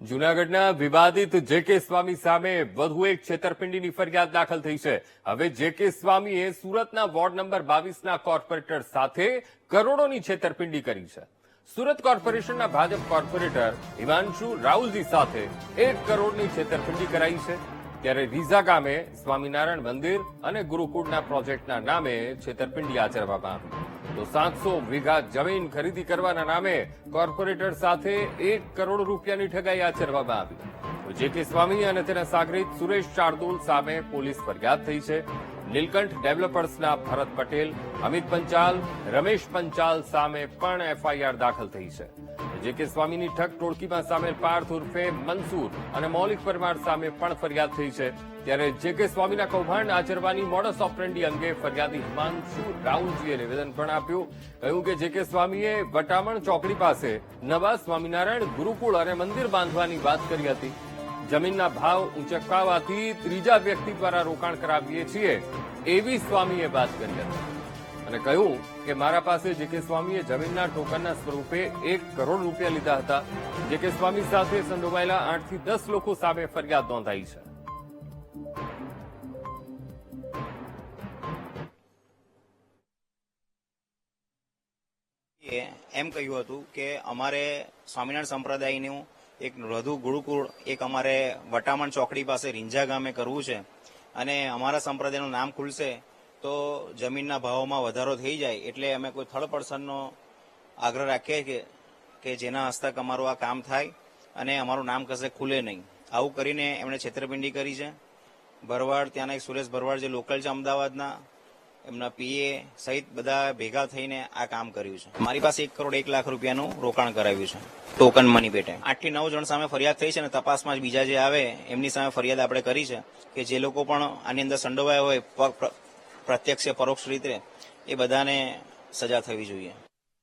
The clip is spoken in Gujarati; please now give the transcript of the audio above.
જૂનાગઢના વિવાદિત જે કે સ્વામી સામે વધુ એક છેતરપિંડીની ફરિયાદ દાખલ થઈ છે. હવે જે કે સ્વામીએ સુરતના વોર્ડ નંબર બાવીસના કોર્પોરેટર સાથે કરોડોની છેતરપિંડી કરી છે. સુરત કોર્પોરેશનના ભાજપ કોર્પોરેટર હિમાંશુ રાહુલજી સાથે એક કરોડની છેતરપિંડી કરાઈ છે. ત્યારે રીઝા ગામે સ્વામિનારાયણ મંદિર અને ગુરુકુળના પ્રોજેક્ટના નામે છેતરપિંડી આચરવામાં આવી. તો સાતસો વીઘા જમીન ખરીદી કરવાના નામે કોર્પોરેટર સાથે એક કરોડ રૂપિયાની ઠગાઈ આચરવામાં આવી. તો જે કે સ્વામી અને તેના સાગરીત સુરેશ શાર્દુલ સામે પોલીસ ફરિયાદ થઈ છે. નીલકંઠ ડેવલપર્સના ભરત પટેલ, અમિત પંચાલ, રમેશ પંચાલ સામે પણ એફઆઈઆર દાખલ થઈ છે. જે કે સ્વામીની ઠગ ટોળકીમાં સામેલ પાર્થ ઉર્ફે મનસુર અને મૌલિક પરમાર સામે પણ ફરિયાદ થઈ છે. ત્યારે જે કે સ્વામીના કૌભાંડ આચરવાની મોડસ ઓપરેન્ડી અંગે ફરિયાદી હિમાંશુ રાઉલજીએ નિવેદન પણ આપ્યું. કહ્યું કે જે કે સ્વામીએ વટામણ ચોકડી પાસે નવા સ્વામિનારાયણ ગુરુકુળ અને મંદિર બાંધવાની વાત કરી હતી. જમીનના ભાવ ઊંચકવાથી ત્રીજા વ્યક્તિ દ્વારા રોકાણ કરાવીએ છીએ એવી સ્વામીએ વાત કરી હતી. અને કહ્યું કે મારા પાસે જે કે સ્વામીએ જમીનના ટોકનના સ્વરૂપે એક કરોડ રૂપિયા લીધા હતા, જે કે સ્વામી સાથે સંડોવાયેલા આઠથી દસ લોકો સામે ફરિયાદ નોંધાઈ છે. એમ કહ્યું હતું કે અમારે સ્વામિનારાયણ સંપ્રદાયનું એક વધુ ગુરુકુળ એક અમારે વટામણ ચોકડી પાસે રીંઝા ગામે કરવું છે. અને અમારા સંપ્રદાયનું નામ ખુલશે તો જમીનના ભાવોમાં વધારો થઈ જાય એટલે અમે કોઈ થર્ડ પર્સનનો આગ્રહ રાખીએ કે કે જેના હસ્તક અમારું આ કામ થાય અને અમારું નામ કશે ખુલે નહીં. આવું કરીને એમણે છેતરપિંડી કરી છે. ભરવાડ, ત્યાંના એક સુરેશ ભરવાડ જે લોકલ છે અમદાવાદના, એમના પીએ સહિત બધા ભેગા થઈને આ કામ કર્યું છે. મારી પાસે એક કરોડ એક લાખ રૂપિયાનું રોકાણ કરાવ્યું છે. ટોકન મની પેટે. આઠથી નવ જણ સામે ફરિયાદ થઈ છે અને તપાસમાં જ બીજા જે આવે, એમની સામે ફરિયાદ આપણે કરી છે કે જે લોકો પણ આની અંદર સંડોવાયા હોય પ્રત્યક્ષ કે પરોક્ષ રીતે એ બધાને સજા થવી જોઈએ.